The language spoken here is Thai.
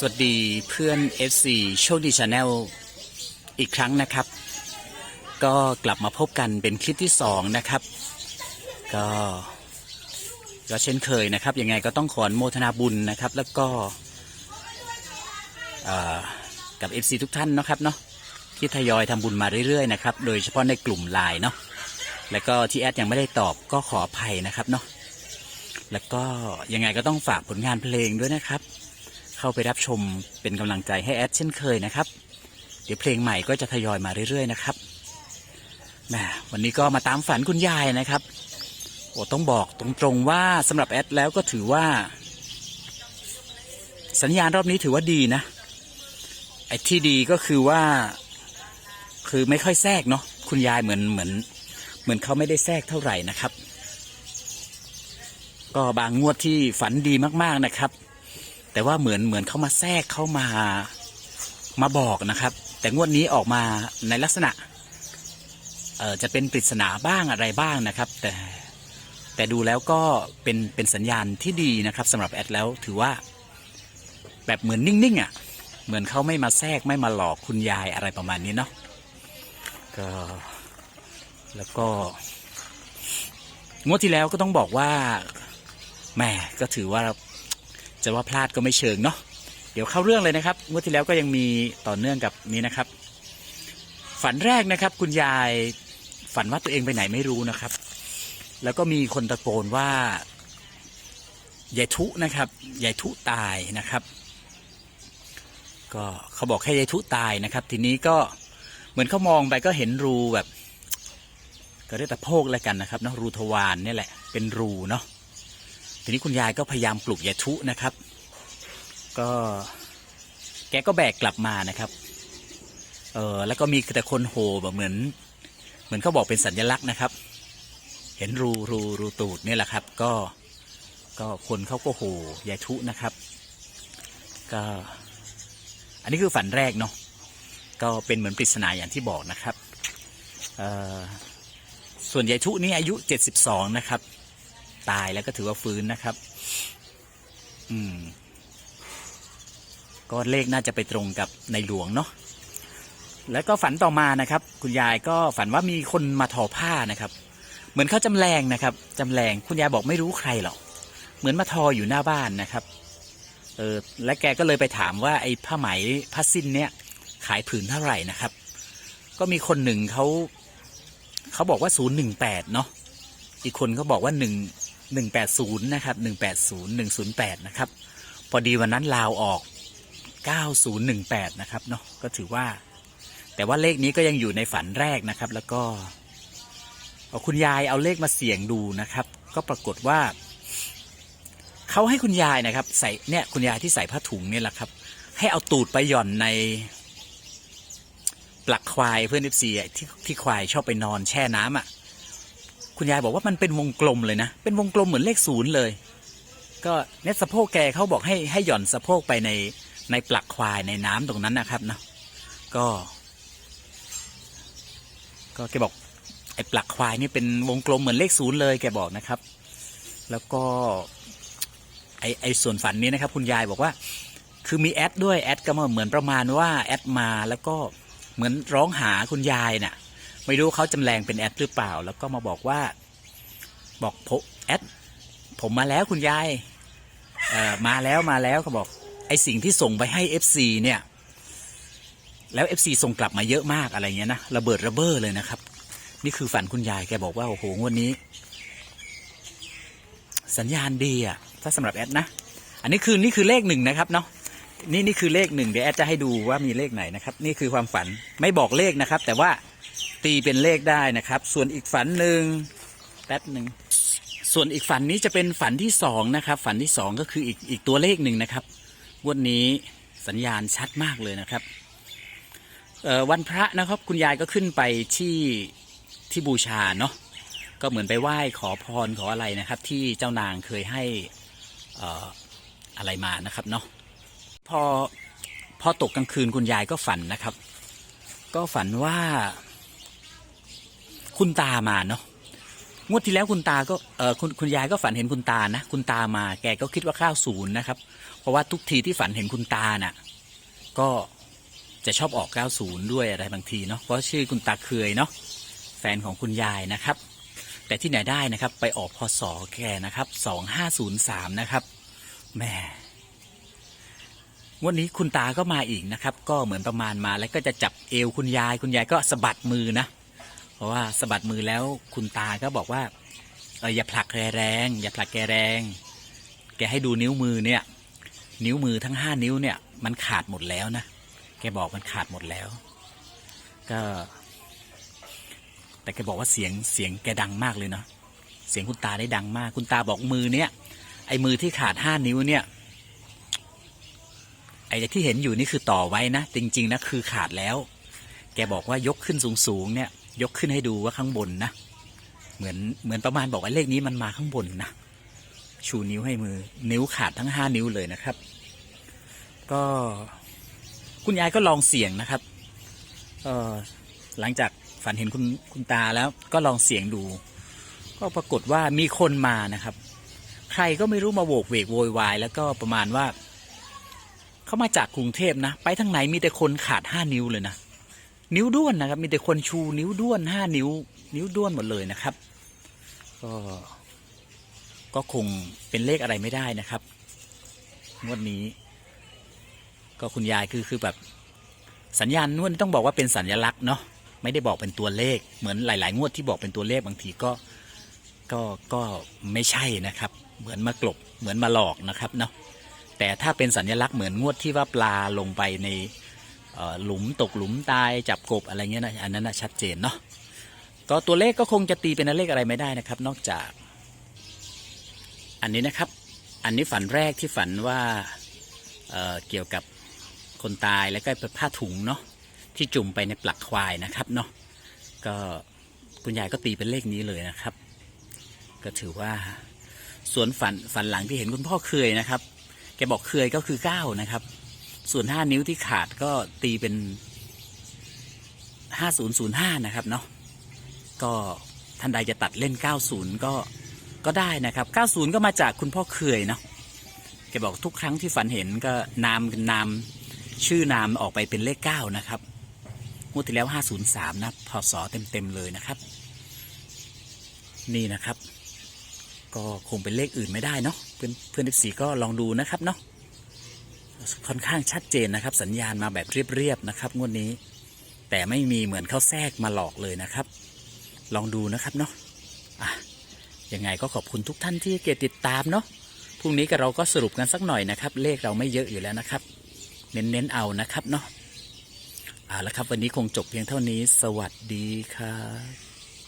สวัสดีเพื่อน FC โชคดีชาแนลอีกครั้งนะครับ ก็กลับมาพบกันเป็นคลิปที่สองนะครับ ก็ก็เช่นเคยนะครับ ยังไงก็ต้องขออนโมทนาบุญนะครับ แล้วก็กับ FC ทุกท่านนะครับเนาะที่ทยอยทำบุญมาเรื่อยๆนะครับ โดยเฉพาะในกลุ่มไลน์เนาะแล้วก็ที่แอดยังไม่ได้ตอบก็ขออภัยนะครับเนาะแล้วก็ยังไงก็ต้องฝากผลงานเพลงด้วยนะครับ เข้าไปรับชมเป็นกำลังใจให้แอดเช่นเคยนะครับ เดี๋ยวเพลงใหม่ก็จะทยอยมาเรื่อยๆนะครับแหมวันนี้ก็มาตามฝันคุณยายนะครับโอ้ต้องบอกตรงๆว่าสำหรับแอดแล้วก็ถือว่า สัญญาณรอบนี้ถือว่าดีนะไอ้ที่ดีก็คือว่า คือไม่ค่อยแทรกเนาะคุณยายเหมือนเหมือน เหมือนเขาไม่ได้แทรกเท่าไหร่นะครับ ก็บางงวดที่ฝันดีมากๆนะครับ แต่ว่าเหมือนเหมือนเขามาแทรกเข้ามามาบอกนะครับ แต่งวดนี้ออกมาในลักษณะเอ่อจะเป็นปริศนาบ้างอะไรบ้างนะครับ แต่แต่ดูแล้วก็เป็นเป็นสัญญาณที่ดีนะครับสำหรับแอดแล้วถือว่า แบบเหมือนนิ่งๆอะเหมือนเขาไม่มาแทรกไม่มาหลอกคุณยายอะไรประมาณนี้เนาะก็แล้วก็งวดที่แล้วก็ต้องบอกว่าแหม่ก็ถือว่า จะว่าพลาดก็ไม่เชิงเนาะเดี๋ยวเข้าเรื่องเลยนะครับงวดที่แล้วก็ยังมีต่อเนื่องกับนี้นะครับ ฝันแรกนะครับ คุณยายฝันว่าตัวเองไปไหนไม่รู้นะครับ แล้วก็มีคนตะโกนว่ายายทุนะครับยายทุตายนะครับ ก็เขาบอกแค่ยายทุตายนะครับ ทีนี้ก็เหมือนเขามองไปก็เห็นรูแบบ ก็เรียกตะโพกแล้วกันนะครับเนาะรูทวารเนี่แหละ เป็นรูเนาะ ทีนี้คุณยายก็พยายามปลุกยายทุนะครับ ก็แกก็แบกกลับมานะครับ เออแล้วก็มีแต่คนโห่แบบเหมือน เหมือนเขาบอกเป็นสัญลักษณ์นะครับ เห็นรูรูรูตูดเนี่ยแหละครับ ก็ก็คนเขาก็โห่ยายทุนะครับ ก็อันนี้คือฝันแรกเนาะก็เป็นเหมือนปริศนาอย่างที่บอกนะครับส่วนยายทุนี่อายุ 72 นะครับ ตายแล้วก็ถือว่าฟื้นนะครับ อืม ก็เลขน่าจะไปตรงกับในหลวงเนาะแล้วก็ฝันต่อมานะครับ คุณยายก็ฝันว่ามีคนมาทอผ้านะครับ เหมือนเขาจำแรงนะครับจำแรงคุณยายบอกไม่รู้ใครหรอกเหมือนมาทออยู่หน้าบ้านนะครับ เออและแกก็เลยไปถามว่าไอ้ผ้าไหมผ้าสิ้นเนี้ยขายผืนเท่าไหร่นะครับ ก็มีคนหนึ่งเขาเขาบอกว่าศูนย์หนึ่งแปดเนาะอีกคนเขาบอกว่าหนึ่ง หนึ่งแปดศูนย์นะครับหนึ่งแปดศูนย์หนึ่งศูนย์แปดนะครับ พอดีวันนั้นลาวออกเก้าศูนย์หนึ่งแปดนะครับเนาะก็ถือว่า แต่ว่าเลขนี้ก็ยังอยู่ในฝันแรกนะครับ แล้วก็เอาคุณยายเอาเลขมาเสี่ยงดูนะครับ ก็ปรากฏว่าเขาให้คุณยายนะครับ ใส่เนี่ยคุณยายที่ใส่ผ้าถุงเนี่ยแหละครับ ให้เอาตูดไปหย่อนในปลักควายเพื่อนเอฟซีที่ที่ควายชอบไปนอนแช่น้ำอะ คุณยายบอกว่ามันเป็นวงกลมเลยนะ เป็นวงกลมเหมือนเลขศูนย์เลย ก็เนี่ยสะโพกแกเขาบอกให้ให้หย่อนสะโพกไปในในปลักควายในน้ำตรงนั้นนะครับเนาะก็ ก็แกบอกไอ้ปลักควายนี่เป็นวงกลมเหมือนเลขศูนย์เลยแกบอกนะครับ แล้วก็ไอไอส่วนฝันนี้นะครับ คุณยายบอกว่า คือมีแอดด้วยแอดก็มาเหมือนประมาณว่าแอดมาแล้วก็เหมือนร้องหาคุณยายน่ะ ไม่รู้เขาจำแรงเป็นแอดหรือเปล่า แล้วก็มาบอกว่า บอกผมแอดผมมาแล้วคุณยายมาแล้วมาแล้วเขาบอกไอสิ่งที่ส่งไปให้ FC เนี่ย แล้ว FC ส่งกลับมาเยอะมากอะไรเงี้ยนะระเบิดระเบ้อเลยนะครับ นี่คือฝันคุณยายแกบอกว่าโอ้โหวดนี้ สัญญาณดีอะถ้าสำหรับแอดนะ อันนี้คือนี่คือเลขหนึ่งนะครับเนาะนี่นี่คือเลขหนึ่งเดี๋ยวแอดจะให้ดูว่ามีเลขไหนนะครับ นี่คือความฝันไม่บอกเลขนะครับ แต่ว่า ตีเป็นเลขได้นะครับ ส่วนอีกฝันหนึ่งแป๊บหนึ่งส่วนอีกฝันนี้จะเป็นฝันที่สองนะครับ ฝันที่สองก็คืออีกอีกตัวเลขหนึ่งนะครับวันนี้สัญญาณชัดมากเลยนะครับวันพระนะครับคุณยายก็ขึ้นไปที่ที่บูชาเนาะก็เหมือนไปไหว้ขอพรขออะไรนะครับ ที่เจ้านางเคยให้อออะไรมานะครับเนาะพอพอตกกลางคืนคุณยายก็ฝันนะครับ ก็ฝันว่า คุณตามาเนาะงวดที่แล้วคุณตาก็เออคุณคุณยายก็ฝันเห็นคุณตานะคุณตามา แกก็คิดว่าข้าวศูนย์นะครับ เพราะว่าทุกทีที่ฝันเห็นคุณตาน่ะ ก็จะชอบออก 90 ด้วยอะไรบางทีเนาะเพราะชื่อคุณตาเคยเนาะแฟนของคุณยายนะครับ แต่ที่ไหนได้นะครับ ไปออกพศแกนะครับ 2503 นะครับแหม่วันนี้คุณตาก็มาอีกนะครับ ก็เหมือนประมาณมาแล้วก็จะจับเอวคุณยาย คุณยายก็สะบัดมือนะ เพราะว่าสะบัดมือแล้วคุณตาก็บอกว่าเอออย่าผลักแกแรง อย่าผลักแกแรง แกให้ดูนิ้วมือเนี่ย นิ้วมือทั้งห้านิ้วเนี่ย มันขาดหมดแล้วนะแกบอกมันขาดหมดแล้ว ก็ แต่แกบอกว่าเสียงเสียงแกดังมากเลยเนาะเสียงคุณตาได้ดังมาก คุณตาบอกมือเนี่ย ไอ้มือที่ขาดห้านิ้วเนี่ย ไอ้ที่เห็นอยู่นี่คือต่อไว้นะจริง ๆนะคือขาดแล้ว แกบอกว่ายกขึ้นสูงๆเนี่ย ยกขึ้นให้ดูว่าข้างบนนะ เหมือนเหมือนประมาณบอกว่าเลขนี้มันมาข้างบนนะ ชูนิ้วให้มือ นิ้วขาดทั้งห้านิ้วเลยนะครับ ก็คุณยายก็ลองเสี่ยงนะครับเออหลังจากฝันเห็นคุณคุณตาแล้วก็ลองเสี่ยงดู ก็ปรากฏว่ามีคนมานะครับ ใครก็ไม่รู้มาโวกเวกโวยวายแล้วก็ประมาณว่าเขามาจากกรุงเทพนะ ไปทางไหนมีแต่คนขาดห้านิ้วเลยนะ นิ้วด้วนนะครับ มีแต่คนชูนิ้วด้วนห้านิ้ว นิ้วด้วนหมดเลยนะครับ ก็ก็คงเป็นเลขอะไรไม่ได้นะครับงวดนี้ ก็คุณยายคือคือแบบสัญญาณนวดต้องบอกว่าเป็นสัญลักษณ์เนาะไม่ได้บอกเป็นตัวเลข เหมือนหลาย ๆ งวดที่บอกเป็นตัวเลขบางทีก็ก็ก็ไม่ใช่นะครับ เหมือนมากลบเหมือนมาหลอกนะครับเนาะแต่ถ้าเป็นสัญลักษณ์เหมือนงวดที่ว่าปลาลงไปใน หลุมตกหลุมตายจับกบอะไรเงี้ยนะอันนั้นนะชัดเจนเนาะก็ตัวเลขก็คงจะตีเป็นเลขอะไรไม่ได้นะครับ นอกจาก อันนี้นะครับ อันนี้ฝันแรกที่ฝันว่าเเกี่ยวกับคนตายแล้วก็เป็นผ้าถุงเนาะที่จุ่มไปในปลักควายนะครับเนาะก็คุณยายก็ตีเป็นเลขนี้เลยนะครับ ก็ถือว่าส่วนฝันฝันหลังที่เห็นคุณพ่อเคยนะครับ แกบอกเคยก็คือเก้านะครับ ส่วนห้านิ้วที่ขาดก็ตีเป็นห้าศูนย์ศูนย์ห้านะครับเนาะก็ท่านใดจะตัดเล่นเก้าศูนย์ก็ก็ได้นะครับ90ก็มาจากคุณพ่อเคยเนาะแกบอกทุกครั้งที่ฝันเห็นก็นามนามชื่อนามออกไปเป็นเลข9นะครับงวดที่แล้ว503นะพศเต็มๆเลยนะครับ นี่นะครับ ก็คงเป็นเลขอื่นไม่ได้เนาะเพื่อนเพื่อนสีก็ลองดูนะครับเนาะ ค่อนข้างชัดเจนนะครับ สัญญาณมาแบบเรียบๆนะครับงวดนี้ แต่ไม่มีเหมือนเขาแทรกมาหลอกเลยนะครับ ลองดูนะครับเนาะอะยังไงก็ขอบคุณทุกท่านที่เกียรติดตามเนาะพรุ่งนี้ก็เราก็สรุปกันสักหน่อยนะครับ เลขเราไม่เยอะอยู่แล้วนะครับ เน้นๆเอานะครับเนาะเอาละครับวันนี้คงจบเพียงเท่านี้ สวัสดีครับ